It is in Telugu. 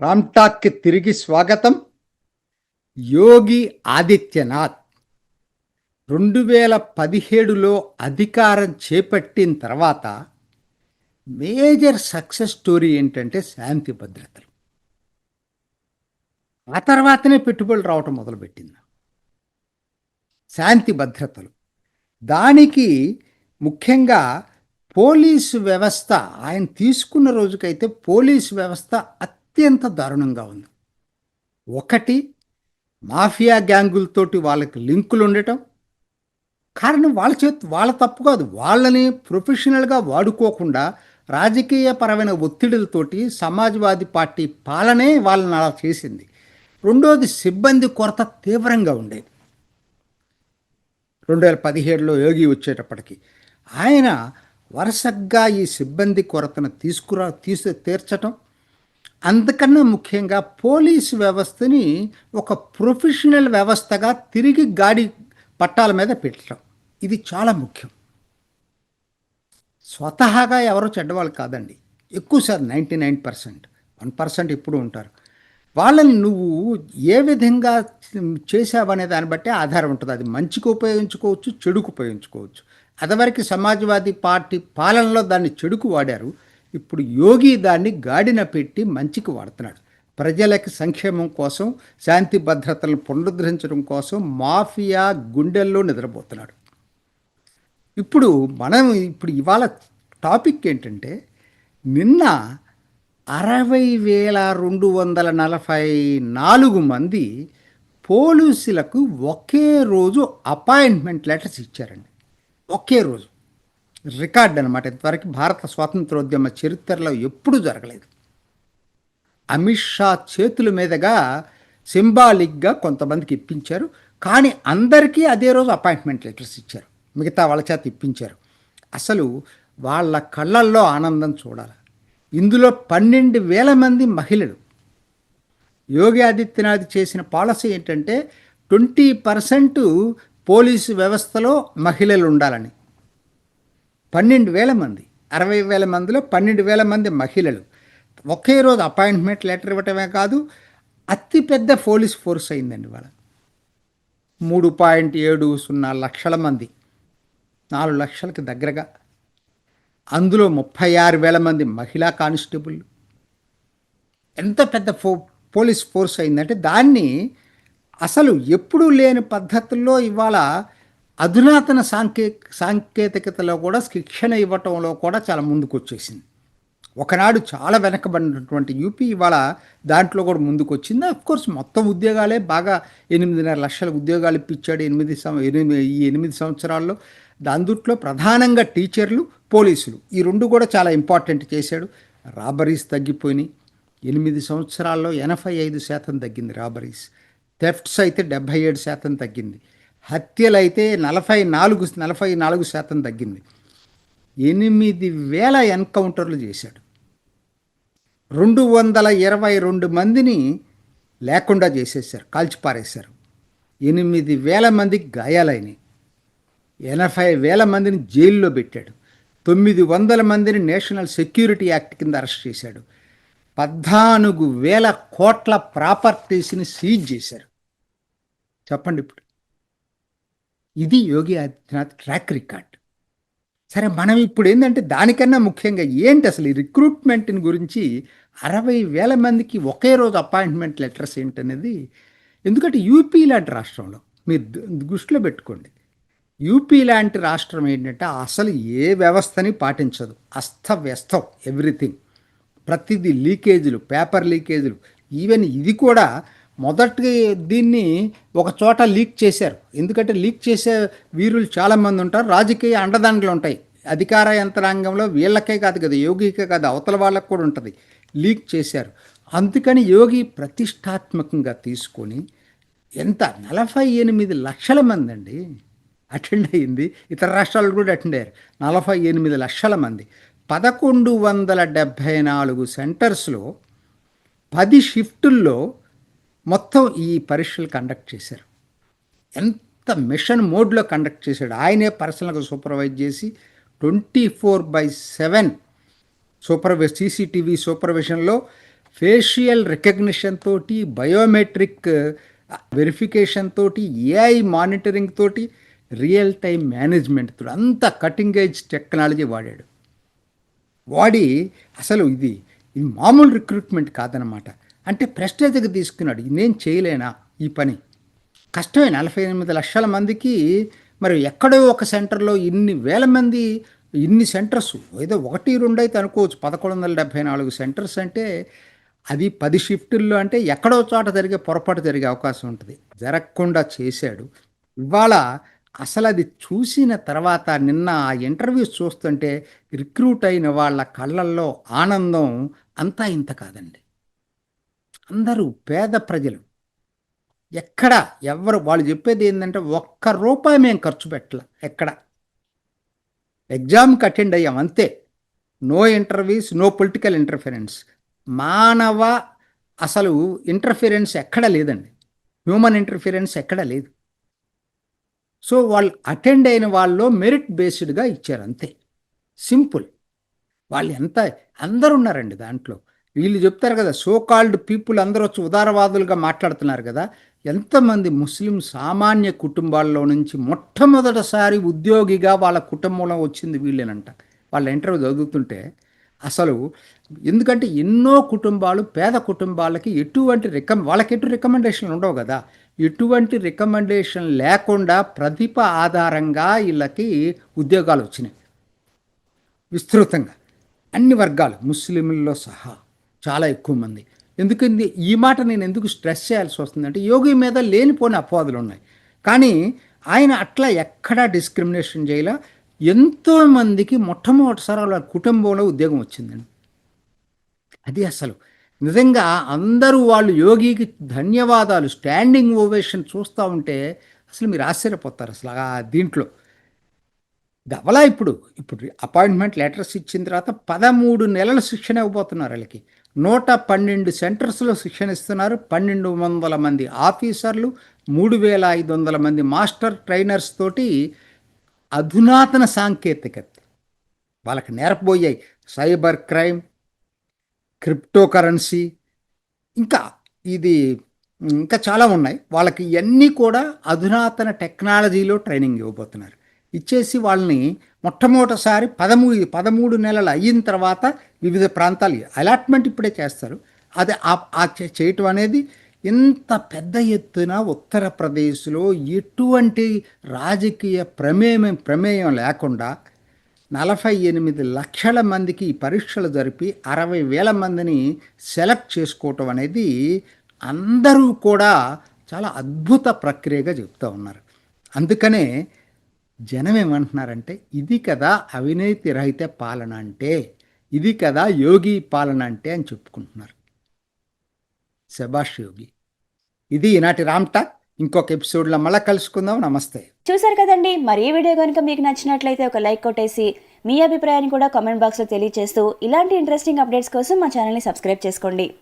రామ్టాక్కి తిరిగి స్వాగతం. యోగి ఆదిత్యనాథ్. రెండు వేల పదిహేడులో అధికారం చేపట్టిన తర్వాత మేజర్ సక్సెస్ స్టోరీ ఏంటంటే శాంతి భద్రతలు. ఆ తర్వాతనే పెట్టుబడులు రావటం మొదలుపెట్టింది. శాంతి భద్రతలు. దానికి ముఖ్యంగా పోలీసు వ్యవస్థ ఆయన తీసుకున్న రోజుకైతే పోలీసు వ్యవస్థ అత్యంత దారుణంగా ఉంది. ఒకటి మాఫియా గ్యాంగులతోటి వాళ్ళకి లింకులు ఉండటం. కారణం వాళ్ళ చేతి వాళ్ళ తప్పు కాదు. వాళ్ళని ప్రొఫెషనల్గా వాడుకోకుండా రాజకీయపరమైన ఒత్తిడులతోటి సమాజ్వాదీ పార్టీ పాలనే వాళ్ళని అలా చేసింది. రెండోది సిబ్బంది కొరత తీవ్రంగా ఉండేది. రెండు వేల పదిహేడులో యోగి వచ్చేటప్పటికి ఆయన వరుసగా ఈ సిబ్బంది కొరతను తీసుకురా తీసు తీర్చటం అంతకన్నా ముఖ్యంగా పోలీసు వ్యవస్థని ఒక ప్రొఫెషనల్ వ్యవస్థగా తిరిగి గాడి పట్టాల మీద పెట్టడం. ఇది చాలా ముఖ్యం. స్వతహాగా ఎవరో చెడ్డవాళ్ళు కాదండి. ఎక్కువ sir ninety nine percent one percent ఇప్పుడు ఉంటారు. వాళ్ళని నువ్వు ఏ విధంగా చేసావనే దాన్ని బట్టి ఆధారం ఉంటుంది. అది మంచికి ఉపయోగించుకోవచ్చు చెడుకు ఉపయోగించుకోవచ్చు. అదివరకు సమాజ్వాదీ పార్టీ పాలనలో దాన్ని చెడుకు వాడారు. ఇప్పుడు యోగి దాన్ని గాడిన పెట్టి మంచికి వాడుతున్నాడు. ప్రజలకి సంక్షేమం కోసం శాంతి భద్రతలను పునరుద్ధరించడం కోసం మాఫియా గుండెల్లో నిద్రపోతున్నాడు. ఇప్పుడు మనం ఇప్పుడు ఇవాళ టాపిక్ ఏంటంటే నిన్న అరవై వేల రెండు వందల నలభై నాలుగు మంది పోలీసులకు ఒకే రోజు అపాయింట్మెంట్ లెటర్స్ ఇచ్చారండి. ఒకే రోజు. రికార్డ్ అనమాట ఇంతవరకు భారత స్వాతంత్రోద్యమ చరిత్రలో ఎప్పుడూ జరగలేదు. అమిత్ షా చేతుల మీదుగా సింబాలిక్గా కొంతమందికి ఇప్పించారు. కానీ అందరికీ అదే రోజు అపాయింట్మెంట్ లెటర్స్ ఇచ్చారు. మిగతా వాళ్ళ చేత ఇప్పించారు. అసలు వాళ్ళ కళ్ళల్లో ఆనందం చూడాలి. ఇందులో పన్నెండు వేల మంది మహిళలు. యోగి ఆదిత్యనాథ్ చేసిన పాలసీ ఏంటంటే ట్వంటీ పర్సెంట్ పోలీసు వ్యవస్థలో మహిళలు ఉండాలని. పన్నెండు వేల మంది అరవై వేల మందిలో పన్నెండు వేల మంది మహిళలు. ఒకే రోజు అపాయింట్మెంట్ లెటర్ ఇవ్వటమే కాదు అతిపెద్ద పోలీస్ ఫోర్స్ అయిందండి వాళ్ళ. మూడు పాయింట్ ఏడు సున్నా లక్షల మంది నాలుగు లక్షలకి దగ్గరగా. అందులో ముప్పై ఆరు వేల మంది మహిళా కానిస్టేబుల్ ఎంత పెద్ద ఫో పోలీస్ ఫోర్స్ అయిందంటే దాన్ని అసలు ఎప్పుడూ లేని పద్ధతుల్లో ఇవాళ అధునాతన సాంకే సాంకేతికతలో కూడా శిక్షణ ఇవ్వటంలో కూడా చాలా ముందుకు వచ్చేసింది ఒకనాడు చాలా వెనకబడినటువంటి యూపీ ఇవాళ దాంట్లో కూడా ముందుకు వచ్చింది కోర్స్ మొత్తం ఉద్యోగాలే బాగా ఎనిమిదిన్నర లక్షల ఉద్యోగాలు ఇప్పించాడు ఎనిమిది ఎనిమిది ఈ ఎనిమిది సంవత్సరాల్లో. దాందుట్లో ప్రధానంగా టీచర్లు పోలీసులు. ఈ రెండు కూడా చాలా ఇంపార్టెంట్ చేశాడు. రాబరీస్ తగ్గిపోయినాయి. ఎనిమిది సంవత్సరాల్లో ఎనభై ఐదు శాతం తగ్గింది రాబరీస్. థెఫ్ట్స్ అయితే డెబ్భై ఏడు శాతం తగ్గింది. హత్యలు అయితే నలభై నాలుగు నలభై నాలుగు శాతం తగ్గింది. ఎనిమిది వేల ఎన్కౌంటర్లు చేశాడు. రెండు వందల ఇరవై రెండు మందిని లేకుండా చేసేసారు కాల్చిపారేశారు. ఎనిమిది వేల మందికి గాయాలైనవి ఎనభై వేల మందిని జైల్లో పెట్టాడు. తొమ్మిది వందల మందిని నేషనల్ సెక్యూరిటీ యాక్ట్ కింద అరెస్ట్ చేశాడు. పద్నాలుగు వేల కోట్ల ప్రాపర్టీస్ని సీజ్ చేశారు. చెప్పండి ఇప్పుడు. ఇది యోగి ఆదిత్యనాథ్ ట్రాక్ రికార్డ్ సరే మనం ఇప్పుడు ఏంటంటే దానికన్నా ముఖ్యంగా ఏంటి అసలు ఈ రిక్రూట్మెంట్ని గురించి అరవై వేల మందికి ఒకే రోజు అపాయింట్మెంట్ లెటర్స్ ఏంటనేది? ఎందుకంటే యూపీ లాంటి రాష్ట్రంలో మీరు దృష్టిలో పెట్టుకోండి. యూపీ లాంటి రాష్ట్రం ఏంటంటే అసలు ఏ వ్యవస్థని పాటించదు. అస్తవ్యస్తం ఎవ్రీథింగ్ ప్రతిదీ లీకేజీలు పేపర్ లీకేజీలు. ఈవెన్ ఇది కూడా మొదటి దీన్ని ఒక చోట లీక్ చేశారు. ఎందుకంటే లీక్ చేసే వీరులు చాలామంది ఉంటారు. రాజకీయ అండదండలు ఉంటాయి. అధికార యంత్రాంగంలో వీళ్ళకే కాదు కదా యోగికే కాదు అవతల వాళ్ళకు కూడా ఉంటుంది. లీక్ చేశారు. అందుకని యోగి ప్రతిష్టాత్మకంగా తీసుకొని ఎంత నలభై ఎనిమిది లక్షల మంది అండి అటెండ్ అయ్యింది. ఇతర రాష్ట్రాలు కూడా అటెండ్ అయ్యారు. నలభై ఎనిమిది లక్షల మంది. పదకొండు వందల డెబ్భై నాలుగు సెంటర్స్లో పది షిఫ్టుల్లో మొత్తం ఈ పరీక్షలు కండక్ట్ చేశారు. ఎంత మిషన్ మోడ్లో కండక్ట్ చేశాడు. ఆయనే పర్సనల్గా సూపర్వైజ్ చేసి ట్వంటీ ఫోర్ బై సెవెన్ సూపర్వై సీసీటీవీ సూపర్విషన్లో ఫేషియల్ రికగ్నిషన్ తోటి బయోమెట్రిక్ వెరిఫికేషన్ uh, తోటి ఏఐ మానిటరింగ్ తోటి రియల్ టైం మేనేజ్మెంట్ తోటి అంత కటింగ్ ఏజ్ టెక్నాలజీ వాడాడు. వాడి అసలు ఇది ఇది మామూలు రిక్రూట్మెంట్ కాదనమాట అంటే ప్రెస్టేజ్కి తీసుకున్నాడు నేను చేయలేనా ఈ పని? కష్టమే నలభై ఎనిమిది లక్షల మందికి మరి ఎక్కడో ఒక సెంటర్లో ఇన్ని వేల మంది ఇన్ని సెంటర్స్ ఏదో ఒకటి రెండు అయితే అనుకోవచ్చు. పదకొండు వందల డెబ్భై నాలుగు సెంటర్స్ అంటే అది పది షిఫ్టుల్లో అంటే ఎక్కడో చోట జరిగే పొరపాటు జరిగే అవకాశం ఉంటుంది. జరగకుండా చేశాడు. ఇవాళ అసలు అది చూసిన తర్వాత నిన్న ఆ ఇంటర్వ్యూస్ చూస్తుంటే రిక్రూట్ అయిన వాళ్ళ కళ్ళల్లో ఆనందం అంతా ఇంత కాదండి. అందరూ పేద ప్రజలు. ఎక్కడ ఎవరు వాళ్ళు చెప్పేది ఏంటంటే ఒక్క రూపాయి మేము ఖర్చు పెట్టాల ఎక్కడ? ఎగ్జామ్కి అటెండ్ అయ్యాం అంతే. No interviews no political interference. మానవ అసలు ఇంటర్ఫిరెన్స్ ఎక్కడ లేదండి. హ్యూమన్ ఇంటర్ఫిరెన్స్ ఎక్కడ లేదు. సో వాళ్ళు అటెండ్ అయిన వాళ్ళు మెరిట్ బేస్డ్గా ఇచ్చారు అంతే. సింపుల్. వాళ్ళు ఎంత అందరు ఉన్నారండి దాంట్లో. వీళ్ళు చెప్తారు కదా సో కాల్డ్ పీపుల్ అందరూ వచ్చి ఉదారవాదులుగా మాట్లాడుతున్నారు కదా ఎంతమంది ముస్లిం సామాన్య కుటుంబాల్లో నుంచి మొట్టమొదటిసారి ఉద్యోగిగా వాళ్ళ కుటుంబంలో వచ్చింది వీళ్ళేనంట. వాళ్ళ ఇంటర్వ్యూ చదువుతుంటే అసలు ఎందుకంటే ఎన్నో కుటుంబాలు పేద కుటుంబాలకి ఎటువంటి రికమ్ వాళ్ళకి ఎటు రికమెండేషన్లు ఉండవు కదా. ఎటువంటి రికమెండేషన్ లేకుండా ప్రతిభ ఆధారంగా వీళ్ళకి ఉద్యోగాలు వచ్చినాయి. విస్తృతంగా. అన్ని వర్గాలు ముస్లింల్లో సహా. చాలా ఎక్కువ మంది. ఎందుకంటే ఈ మాట నేను ఎందుకు స్ట్రెస్ చేయాల్సి వస్తుందంటే యోగి మీద లేనిపోని అపవాదులు ఉన్నాయి. కానీ ఆయన అట్లా ఎక్కడా డిస్క్రిమినేషన్ చేయలే. ఎంతోమందికి మొట్టమొదటిసారి వాళ్ళ కుటుంబంలో ఉద్యోగం వచ్చిందండి. అది అసలు. నిజంగా అందరూ వాళ్ళు యోగికి ధన్యవాదాలు స్టాండింగ్ ఓవేషన్ చూస్తూ ఉంటే అసలు మీరు ఆశ్చర్యపోతారు అసలు ఆ దీంట్లో. దవలా ఇప్పుడు ఇప్పుడు అపాయింట్మెంట్ లెటర్స్ ఇచ్చిన తర్వాత పదమూడు నెలల శిక్షణ ఇవ్వబోతున్నారు వాళ్ళకి. నూట పన్నెండు సెంటర్స్లో శిక్షణ ఇస్తున్నారు. పన్నెండు వందల మంది ఆఫీసర్లు మూడు వేల ఐదు వందల మంది మాస్టర్ ట్రైనర్స్ తోటి అధునాతన సాంకేతికత. వాళ్ళకి నేర్పబోయాయి సైబర్ క్రైమ్ క్రిప్టో కరెన్సీ ఇంకా ఇది ఇంకా చాలా ఉన్నాయి. వాళ్ళకి ఇవన్నీ కూడా అధునాతన టెక్నాలజీలో ట్రైనింగ్ ఇవ్వబోతున్నారు. ఇచ్చేసి వాళ్ళని మొట్టమొదటిసారి పదమూడు పదమూడు నెలలు అయిన తర్వాత వివిధ ప్రాంతాలు అలాట్మెంట్ ఇప్పుడే చేస్తారు. అది ఆ- చే- చేయటం అనేది ఇంత పెద్ద ఎత్తున ఉత్తరప్రదేశ్లో ఎటువంటి రాజకీయ ప్రమేయం ప్రమేయం లేకుండా నలభై ఎనిమిది లక్షల మందికి పరీక్షలు జరిపి అరవై వేల మందిని సెలెక్ట్ చేసుకోవటం అనేది అందరూ కూడా చాలా అద్భుత ప్రక్రియగా చెప్తూ ఉన్నారు. అందుకనే జనం ఏమంటున్నారంటే ఇది కదా అవినీతి రహిత పాలన అంటే ఇది కదా యోగి పాలన అంటే అని చెప్పుకుంటున్నారు. శభాష్ యోగి. ఇది ఈనాటి రామ్టాక్ ఇంకొక ఎపిసోడ్లో మళ్ళీ కలుసుకుందాం. నమస్తే. చూసారు కదండి. మరి ఈ వీడియో కనుక మీకు నచ్చినట్లయితే ఒక లైక్ కొట్టేసి మీ అభిప్రాయాన్ని కూడా కామెంట్ బాక్స్లో తెలియజేస్తూ ఇలాంటి ఇంట్రెస్టింగ్ అప్డేట్స్ కోసం మా ఛానల్ని సబ్స్క్రైబ్ చేసుకోండి.